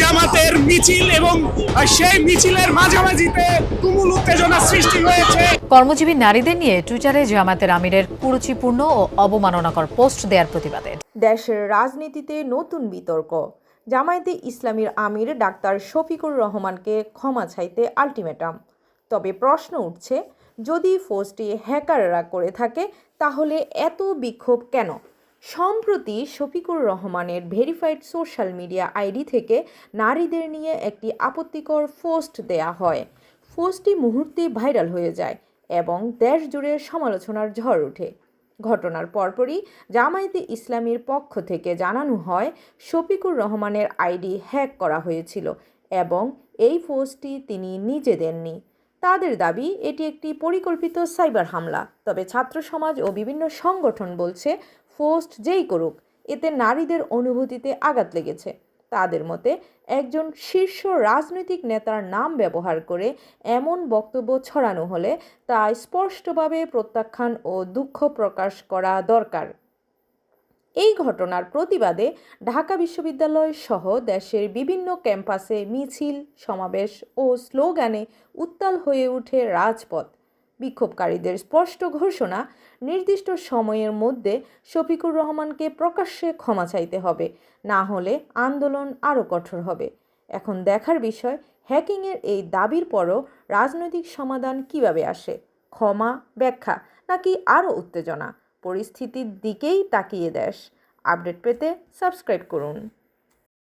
জামাতের মিছিল এবং সেই মিছিলের মাঝামাঝিতে তুমুল উত্তেজনা সৃষ্টি হয়েছে। কর্মজীবী নারীদের নিয়ে টুইটারে জামাতের আমিরের কুরুচিপূর্ণ ও অবমাননাকর পোস্ট দেওয়ার প্রতিবাদে। দেশের রাজনীতিতে নতুন বিতর্ক। জামায়াতে ইসলামীর আমির ডাক্তার শফিকুর রহমানকে ক্ষমা চাইতে আলটিমেটাম। তবে প্রশ্ন উঠছে যদি ফোর্সটি হ্যাকাররা করে থাকে তাহলে এত বিক্ষোভ কেন? সম্প্রতি শফিকুর রহমানের ভেরিফাইড সোশ্যাল মিডিয়া আইডি থেকে নারীদের নিয়ে একটি আপত্তিকর পোস্ট দেয়া হয়। পোস্টটি মুহূর্তে ভাইরাল হয়ে যায় এবং দেশ জুড়ে সমালোচনার ঝড় ওঠে। ঘটনার পরপরই জামায়াতে ইসলামীর পক্ষ থেকে জানানো হয়, শফিকুর রহমানের আইডি হ্যাক করা হয়েছিল এবং এই পোস্টটি তিনি নিজে দেননি। তাদের দাবি, এটি একটি পরিকল্পিত সাইবার হামলা। তবে ছাত্র সমাজ ও বিভিন্ন সংগঠন বলছে পোস্ট যেই করুক, এতে নারীদের অনুভূতিতে আঘাত লেগেছে। তাদের মতে, একজন শীর্ষ রাজনৈতিক নেতার নাম ব্যবহার করে এমন বক্তব্য ছড়ানো হলে তা স্পষ্টভাবে প্রত্যাখ্যান ও দুঃখ প্রকাশ করা দরকার। এই ঘটনার প্রতিবাদে ঢাকা বিশ্ববিদ্যালয় সহ দেশের বিভিন্ন ক্যাম্পাসে মিছিল, সমাবেশ ও স্লোগানে উত্তাল হয়ে ওঠে রাজপথ। বিক্ষোভকারীদের স্পষ্ট ঘোষণা, নির্দিষ্ট সময়ের মধ্যে শফিকুর রহমানকে প্রকাশ্যে ক্ষমা চাইতে হবে, না হলে আন্দোলন আরও কঠোর হবে। এখন দেখার বিষয়, হ্যাকিংয়ের এই দাবির পরও রাজনৈতিক সমাধান কীভাবে আসে? ক্ষমা, ব্যাখ্যা, নাকি আরও উত্তেজনা? পরিস্থিতির দিকেই তাকিয়ে দেশ। আপডেট পেতে সাবস্ক্রাইব করুন।